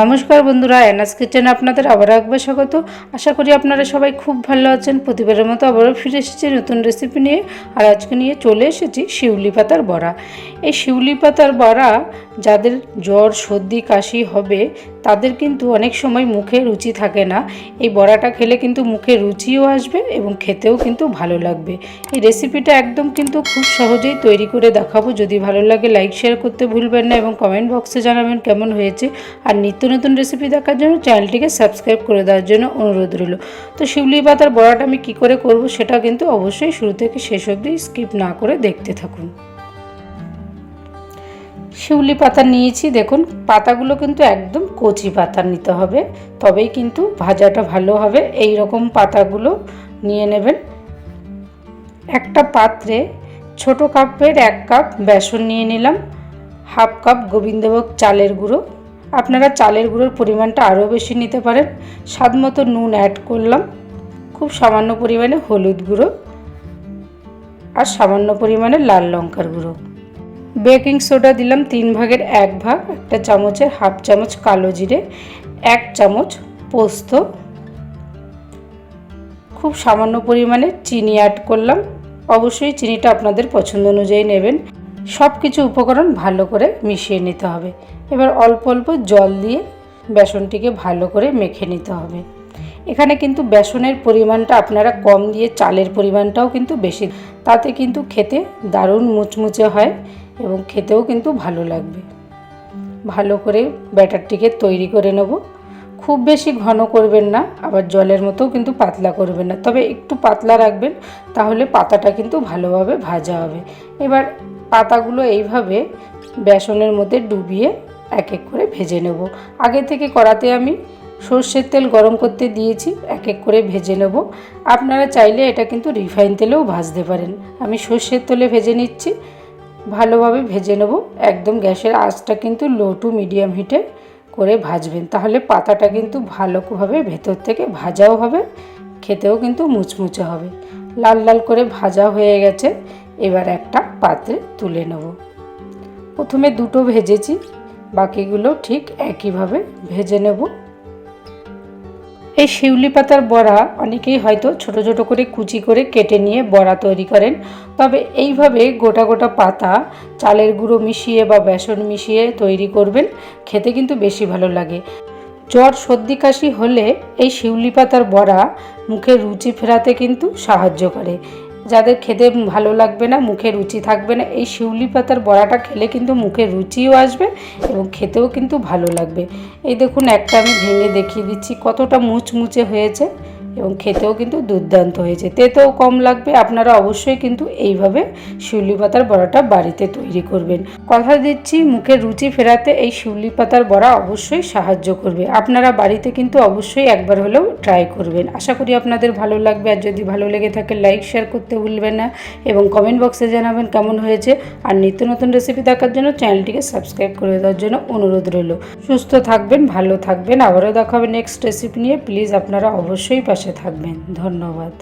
নমস্কার বন্ধুরা anus kitchen আপনাদের আবার একবার স্বাগত। আশা করি আপনারা সবাই খুব ভালো আছেন। প্রতিবারের মতো আবারও ফিরে এসেছি নতুন রেসিপি নিয়ে। আর আজকে নিয়ে চলে এসেছি শিউলি পাতার বড়া। এই শিউলি পাতার বড়া যাদের জ্বর, সর্দি, কাশি হবে তাদের কিন্তু অনেক সময় মুখে রুচি থাকে না। এই বড়াটা খেলে কিন্তু মুখে রুচিও আসবে এবং খেতেও কিন্তু ভালো লাগবে। এই রেসিপিটা একদম কিন্তু খুব সহজেই তৈরি করে দেখাবো। যদি ভালো লাগে লাইক শেয়ার করতে ভুলবেন না এবং কমেন্ট বক্সে জানাবেন কেমন হয়েছে। আর নিত্য নতুন রেসিপি দেখার জন্য চ্যানেলটিকে সাবস্ক্রাইব করে দেওয়ার জন্য অনুরোধ রইল। তো শিউলি পাতার বড়াটা আমি কী করে করব, সেটা কিন্তু অবশ্যই শুরু থেকে শেষ অবধি স্কিপ না করে দেখতে থাকুন। শিউলি পাতা নিয়েছি, দেখুন, পাতাগুলো কিন্তু একদম কচি পাতা নিতে হবে, তবেই কিন্তু ভাজাটা ভালো হবে। এই রকম পাতাগুলো নিয়ে নেবেন। একটা পাত্রে ছোট কাপের এক কাপ বেসন নিয়ে নিলাম, হাফ কাপ গোবিন্দভোগ চালের গুঁড়ো। আপনারা চালের গুঁড়োর পরিমাণটা আরও বেশি নিতে পারেন। স্বাদ মতো নুন অ্যাড করলাম, খুব সামান্য পরিমাণে হলুদ গুঁড়ো আর সামান্য পরিমাণে লাল লঙ্কার গুঁড়ো। বেকিং সোডা দিলাম তিন ভাগের এক ভাগ, একটা চামচের হাফ চামচ কালো জিরে, এক চামচ পোস্ত। খুব সামান্য পরিমাণে চিনি অ্যাড করলাম। অবশ্যই চিনিটা আপনাদের পছন্দ অনুযায়ী নেবেন। সব কিছু উপকরণ ভালো করে মিশিয়ে নিতে হবে। এবার অল্প অল্প জল দিয়ে বেসনটিকে ভালো করে মেখে নিতে হবে। এখানে কিন্তু বেসনের পরিমাণটা আপনারা কম দিয়ে চালের পরিমাণটাও কিন্তু বেশি। তাতে কিন্তু খেতে দারুণ মুচমুচে হয়। এবং খেতেও কিন্তু ভালো লাগবে। ভালো করে ব্যাটারটিকে তৈরি করে নেব। খুব বেশি ঘন করবেন না, আবার জলের মতোও কিন্তু পাতলা করবেন না। তবে একটু পাতলা রাখবেন, তাহলে পাতাটা কিন্তু ভালোভাবে ভাজা হবে। এবার পাতাগুলো এইভাবে বেসনের মধ্যে ডুবিয়ে এক এক করে ভেজে নেব। আগে থেকে কড়াতে আমি সর্ষের তেল গরম করতে দিয়েছি এক এক করে ভেজে নেব। আপনারা চাইলে এটা কিন্তু রিফাইন তেলেও ভাজতে পারেন। আমি সর্ষের তেলে ভেজে নিচ্ছি। ভালোভাবে ভেজে নেব। একদম গ্যাসের আঁচটা কিন্তু লো টু মিডিয়াম হিটে করে ভাজবেন। তাহলে পাতাটা কিন্তু ভালোভাবে ভেতর থেকে ভাজাও হবে, খেতেও কিন্তু মুচমুচে হবে। লাল লাল করে ভাজা হয়ে গেছে, এবার একটা পাত্রে তুলে নেব। প্রথমে দুটো ভেজেছি, বাকিগুলো ঠিক একইভাবে ভেজে নেব। এই শিউলি পাতার বড়া অনেকেই হয়তো ছোট ছোট করে কুচি করে কেটে নিয়ে বড়া তৈরি করেন। তবে এইভাবে গোটা গোটা পাতা, চালের গুঁড়ো মিশিয়ে বা বেসন মিশিয়ে তৈরি করবেন, খেতে কিন্তু বেশি ভালো লাগে। জ্বর সর্দি কাশি হলে এই শিউলি পাতার বড়া মুখে রুচি ফেরাতে কিন্তু সাহায্য করে। যাদের খেতে ভালো লাগবে না, মুখে রুচি থাকবে না, এই শিউলি পাতার বড়াটা খেলে কিন্তু মুখে রুচিও আসবে এবং খেতেও কিন্তু ভালো লাগবে। এই দেখুন, একটা আমি ভেঙে দেখিয়ে দিচ্ছি, কতটা মুচমুচে হয়েছে। এবং খেতেও কিন্তু দুর্দান্ত হয়েছে। তেতেও কম লাগবে, আপনারা অবশ্যই কিন্তু এইভাবে শিউলি পাতার বড়াটা বাড়িতে তৈরি করবেন। কথা দিচ্ছি, মুখে রুচি ফেরাতে এই শিউলি পাতার বড়া অবশ্যই সাহায্য করবে। আপনারা বাড়িতে কিন্তু অবশ্যই একবার হলেও ট্রাই করবেন। আশা করি আপনাদের ভালো লাগবে, আর যদি ভালো লেগে থাকে লাইক শেয়ার করতে ভুলবেন না এবং কমেন্ট বক্সে জানাবেন কেমন হয়েছে। আর নিত্য নতুন রেসিপি দেখার জন্য চ্যানেলটিকে সাবস্ক্রাইব করে দেওয়ার জন্য অনুরোধ রইল। সুস্থ থাকবেন, ভালো থাকবেন। আবারও দেখাবে নেক্সট রেসিপি নিয়ে। প্লিজ আপনারা অবশ্যই পাশে থাকবেন। ধন্যবাদ।